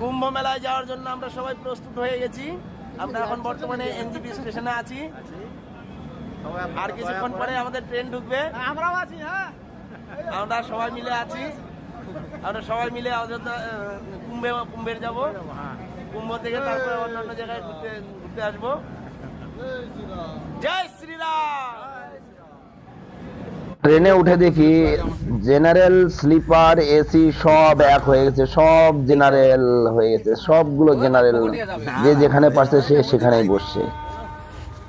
কুম্ভ মেলায় যাওয়ার জন্য আমরা সবাই প্রস্তুত হয়ে গেছি। আমরা এখন বর্তমানে এনজিপি স্টেশনে আছি। আর কিছুক্ষণ পরে আমাদের ট্রেন ঢুকবে। আমরাও আছি হ্যাঁ। আমরা সবাই মিলে আছি। আমরা সবাই মিলে অযোধ্যা কুম্ভে কুম্ভের যাব। কুম্ভ থেকে তারপরে অন্যান্য জায়গায় ঘুরতে ঘুরতে আসব। জয় শ্রীরাম! ট্রেনে উঠে দেখি জেনারেল স্লিপার এসি সব এক হয়ে গেছে, সব জেনারেল হয়ে গেছে, সবগুলো জেনারেল যে যেখানে পারছে সে সেখানেই বসছে।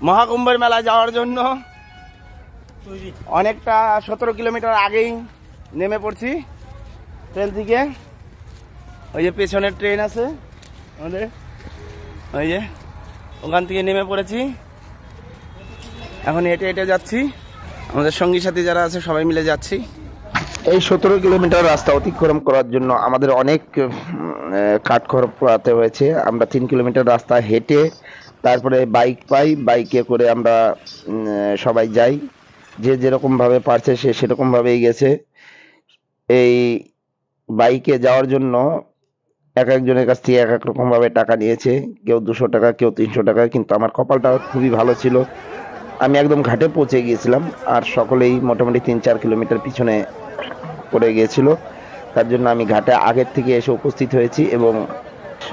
মহাকুম্ভের মেলায় যাওয়ার জন্য অনেকটা সতেরো কিলোমিটার আগেই নেমে পড়ছি ট্রেন থেকে। ওই যে পেছনের ট্রেন আছে, আমাদের। ওই যে ওখান থেকে নেমে পড়েছি। এখন হেঁটে হেঁটে যাচ্ছি। আমাদের সঙ্গী সাথী যারা আছে, সবাই মিলে যাচ্ছি। এই সতেরো কিলোমিটার রাস্তা অতিক্রম করার জন্য আমাদের অনেক কাঠখড় পোড়াতে হয়েছে। আমরা তিন কিলোমিটার রাস্তা হেঁটে তারপরে বাইক পাই, বাইকে করে আমরা সবাই যাই। যে যেরকম ভাবে পারছে, সে সেরকম ভাবেই গেছে। এই বাইকে যাওয়ার জন্য এক একজনের কাছ থেকে এক এক রকম ভাবে টাকা নিয়েছে। কেউ দুশো টাকা, কেউ তিনশো টাকা, কিন্তু আমার কপালটা খুবই ভালো ছিল। আমি একদম ঘাটে পৌঁছে গিয়েছিলাম আর সকলেই মোটামুটি তিন চার কিলোমিটার পিছনে পড়ে গিয়েছিল। তার জন্য আমি ঘাটে আগের থেকে এসে উপস্থিত হয়েছি এবং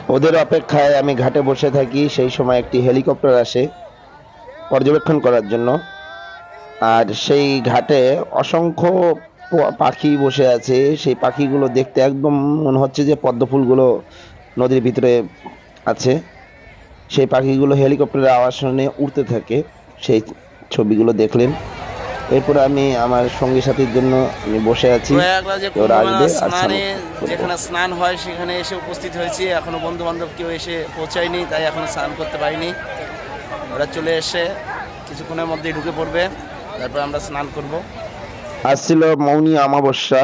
ওদের অপেক্ষায় আমি ঘাটে বসে থাকি। সেই সময় একটি হেলিকপ্টার আসে পর্যবেক্ষণ করার জন্য। আর সেই ঘাটে অসংখ্য পাখি বসে আছে। সেই পাখিগুলো দেখতে একদম মনে হচ্ছে যে পদ্মফুলগুলো নদীর ভিতরে আছে। সেই পাখিগুলো হেলিকপ্টারের আওয়াজ শুনে উড়তে থাকে। সেই ছবিগুলো দেখলেন। এরপর আমি আমার সঙ্গী সাথীর জন্য আমি বসে আছি। ওরা আসবে, যেখানে স্নান হয় সেখানে এসে উপস্থিত হয়েছি। এখনও বন্ধু বান্ধব কেউ এসে পৌঁছায়নি তাই এখনও স্নান করতে পারিনি। ওরা চলে এসে কিছুক্ষণের মধ্যেই ঢুকে পড়বে। তারপর আমরা স্নান করব। আসছিল মৌনী অমাবস্যা।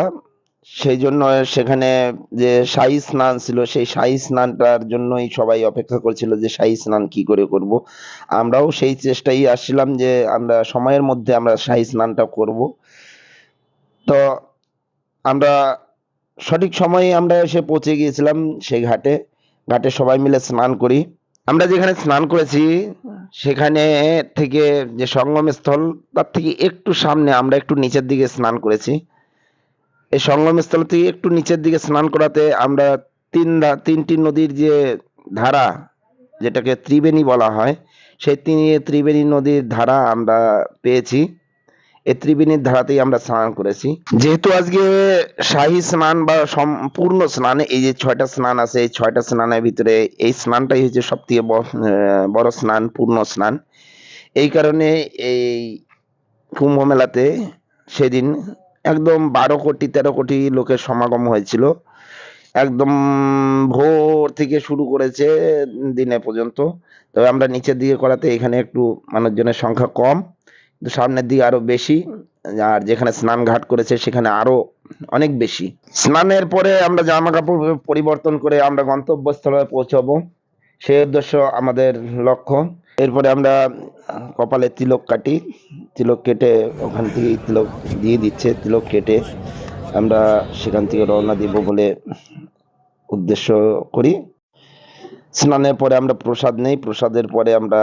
সেই জন্য সেখানে যে শাহী স্নান ছিল, সেই শাহী স্নানটার জন্যই সবাই অপেক্ষা করছিল যে শাহী স্নান কি করে করব। আমরাও সেই চেষ্টাই আসছিলাম যে আমরা সময়ের মধ্যে আমরা শাহী স্নানটা করব। তো আমরা সঠিক সময়ে আমরা এসে পৌঁছে গিয়েছিলাম সেই ঘাটে। ঘাটে সবাই মিলে স্নান করি। আমরা যেখানে স্নান করেছি, সেখানে থেকে যে সঙ্গম স্থল তার থেকে একটু সামনে আমরা একটু নিচের দিকে স্নান করেছি। এই সঙ্গম স্থল থেকে একটু নিচের দিকে স্নান করাতে আমরা তিন তিনটি নদীর যে ধারা, যেটাকে ত্রিবেণী বলা হয়, সেই তিন ত্রিবেণী নদীর ধারা আমরা পেয়েছি। এই ত্রিবেণীর ধারাতেই আমরা স্নান করেছি। যেহেতু আজকে শাহী স্নান বা সম্পূর্ণ স্নান, এই যে ছয়টা স্নান আছে, এই ছয়টা স্নানের ভিতরে এই স্নানটাই হচ্ছে সব থেকে বড় স্নান, পূর্ণ স্নান। এই কারণে এই কুম্ভ মেলাতে সেদিন একদম বারো কোটি, তেরো কোটি লোকের সমাগম হয়েছিল। একদম ভোর থেকে শুরু করেছে দিনে পর্যন্ত। তবে আমরা নিচের দিকে করাতে এখানে একটু মানুষজনের সংখ্যা কম, কিন্তু সামনের দিকে আরও বেশি। আর যেখানে স্নান ঘাট করেছে, সেখানে আরও অনেক বেশি। স্নানের পরে আমরা জামা কাপড় পরিবর্তন করে আমরা গন্তব্যস্থলে পৌঁছাবো। সেই উদ্দেশ্য আমাদের লক্ষ্য। এরপরে আমরা কপালে তিলক কাটি, তিলক কেটে ওখান থেকে তিলক দিয়ে দিচ্ছে, তিলক কেটে আমরা সেখান থেকে রওনা দিব বলে উদ্দেশ্য করি। স্নানের পরে আমরা প্রসাদ নেই, প্রসাদের পরে আমরা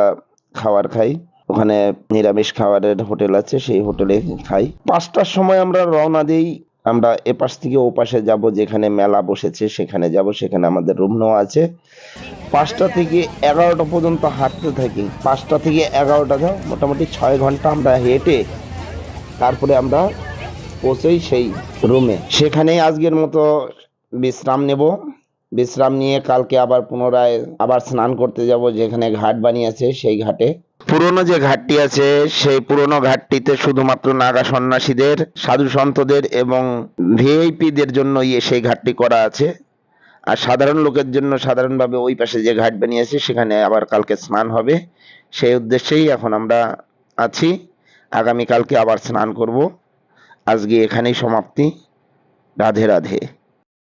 খাবার খাই। ওখানে নিরামিষ খাবারের হোটেল আছে, সেই হোটেলে খাই। পাঁচটার সময় আমরা রওনা দিই আমরা এপাশ থেকে ওপাশে যাব, যেখানে মেলা বসেছে সেখানে যাব, সেখানে আমাদের রুম নেওয়া আছে। পাঁচটা থেকে এগারোটা পর্যন্ত হাঁটতে থাকি। পাঁচটা থেকে এগারোটা যাও মোটামুটি ছয় ঘণ্টা আমরা হেঁটে তারপরে আমরা পৌঁছই সেই রুমে সেখানেই আজকের মতো বিশ্রাম নেব। বিশ্রাম নিয়ে কালকে আবার পুনরায় আবার স্নান করতে যাব, যেখানে ঘাট বানিয়েছে, সেই ঘাটে। পুরনো যে ঘাটটি আছে, সেই পুরনো ঘাটটিতে শুধুমাত্র নাগা সন্ন্যাসীদের, সাধু সন্তদের এবং ভিআইপিদের জন্য ইয়ে সেই ঘাটটি করা আছে। আর সাধারণ লোকের জন্য সাধারণভাবে ওই পাশে যে ঘাট বানিয়েছে, সেখানে আবার কালকে স্নান হবে। সেই উদ্দেশ্যেই এখন আমরা আছি। আগামীকালকে আবার স্নান করব। আজকে এখানেই সমাপ্তি। রাধে রাধে।